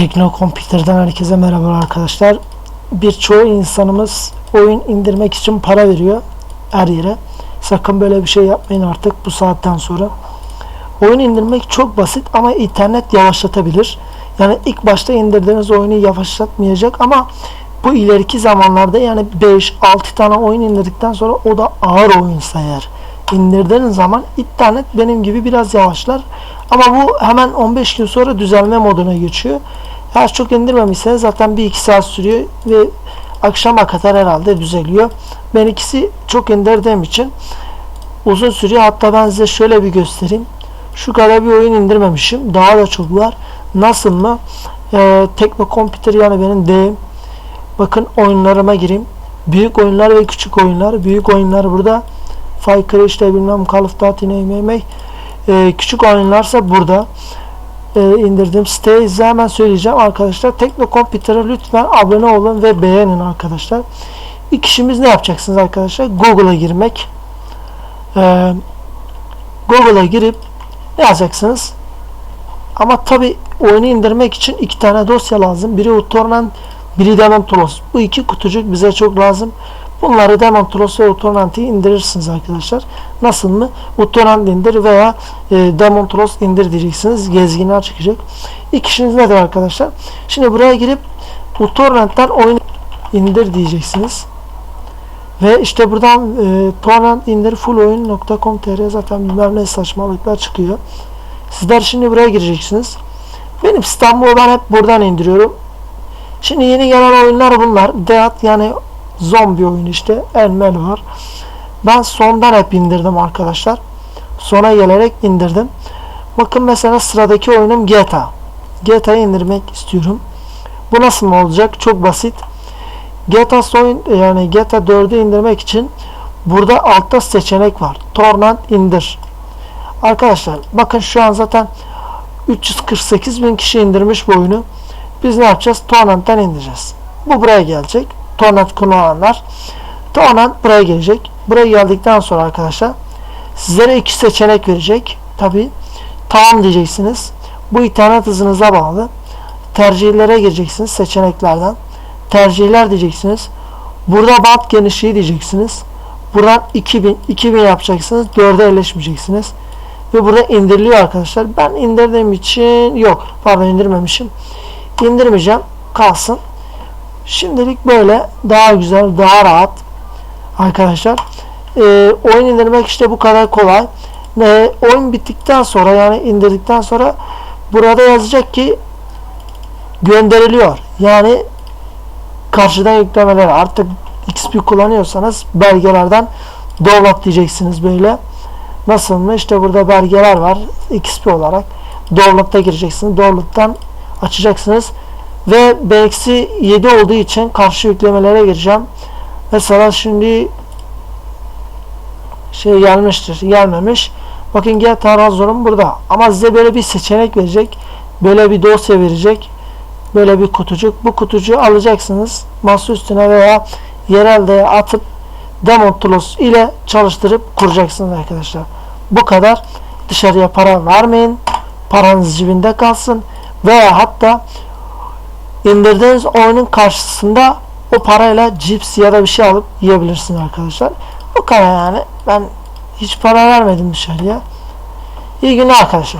Teknokomputer'den herkese merhaba arkadaşlar. Birçoğu insanımız oyun indirmek için para veriyor her yere. Sakın böyle bir şey yapmayın artık bu saatten sonra. Oyun indirmek çok basit ama internet yavaşlatabilir. Yani ilk başta indirdiğiniz oyunu yavaşlatmayacak ama bu ileriki zamanlarda yani 5-6 tane oyun indirdikten sonra o da ağır oyunsa eğer indirdiğiniz zaman internet benim gibi biraz yavaşlar. Ama bu hemen 15 gün sonra düzelme moduna geçiyor. Eğer çok indirmemişseniz zaten 1-2 saat sürüyor ve akşama kadar herhalde düzeliyor. Ben ikisi çok indirdiğim için uzun sürüyor. Hatta ben size şöyle bir göstereyim. Şu kadar bir oyun indirmemişim. Daha da çok var. Nasıl mı? Ee, Tekno Computer yani benim deyim. Bakın oyunlarıma gireyim. Büyük oyunlar ve küçük oyunlar. Büyük oyunlar burada. Fire işte bilmem of Duty MMA. Ee, küçük oyunlarsa burada. Ee, indirdiğim siteyi size hemen söyleyeceğim arkadaşlar. Tekno Computer'a lütfen abone olun ve beğenin arkadaşlar. İlk işimiz ne yapacaksınız arkadaşlar? Google'a girmek. Ee, Google'a girip ne yazacaksınız? Ama tabi oyunu indirmek için iki tane dosya lazım. Biri uTorrent, biri Demontolos. Bu iki kutucuk bize çok lazım. Bunları Demontolos ve uTorrent'i indirirsiniz arkadaşlar. Nasıl mı? uTorrent indir veya e, Demontolos indir diyeceksiniz. Gezginler çıkacak. İlk işiniz nedir arkadaşlar? Şimdi buraya girip uTorrent'ten oyun indir diyeceksiniz. Ve işte buradan e, torrent indir fulloyun.com.tr zaten bilmem ne saçmalıklar çıkıyor. Sizler şimdi buraya gireceksiniz. Benim bu ben hep buradan indiriyorum. Şimdi yeni gelen oyunlar bunlar. Deat yani zombi oyun işte. Elmel var. Ben sondan hep indirdim arkadaşlar. Sona gelerek indirdim. Bakın mesela sıradaki oyunum GTA. GTA'yı indirmek istiyorum. Bu nasıl olacak? Çok basit. GTA oyun yani GTA 4'ü indirmek için burada altta seçenek var. Torrent indir. Arkadaşlar bakın şu an zaten 348 bin kişi indirmiş bu oyunu. Biz ne yapacağız? Torrent'ten indireceğiz. Bu buraya gelecek. Torrent kullananlar. Torrent buraya gelecek. Buraya geldikten sonra arkadaşlar sizlere iki seçenek verecek. Tabi tamam diyeceksiniz. Bu internet hızınıza bağlı. Tercihlere gireceksiniz seçeneklerden. Tercihler diyeceksiniz. Burada band genişliği diyeceksiniz. Buradan 2000 2000 yapacaksınız. 4'e yerleşmeyeceksiniz. Ve burada indiriliyor arkadaşlar. Ben indirdiğim için yok. Pardon indirmemişim. İndirmeyeceğim. Kalsın. Şimdilik böyle daha güzel, daha rahat arkadaşlar. Ee, oyun indirmek işte bu kadar kolay. Ve oyun bittikten sonra yani indirdikten sonra burada yazacak ki gönderiliyor. Yani karşıdan yüklemeler artık XP kullanıyorsanız belgelerden download diyeceksiniz böyle. Nasıl mı? İşte burada belgeler var XP olarak. Download'a gireceksiniz. Download'dan açacaksınız. Ve BX7 olduğu için karşı yüklemelere gireceğim. Mesela şimdi şey gelmiştir. Gelmemiş. Bakın GTA Razor'um burada. Ama size böyle bir seçenek verecek. Böyle bir dosya verecek. Böyle bir kutucuk. Bu kutucuğu alacaksınız. Masa üstüne veya yerelde atıp Demon Tools ile çalıştırıp kuracaksınız arkadaşlar. Bu kadar. Dışarıya para vermeyin. Paranız cebinde kalsın. Veya hatta indirdiğiniz oyunun karşısında o parayla cips ya da bir şey alıp yiyebilirsiniz arkadaşlar. Bu kadar yani. Ben hiç para vermedim dışarıya. İyi günler arkadaşlar.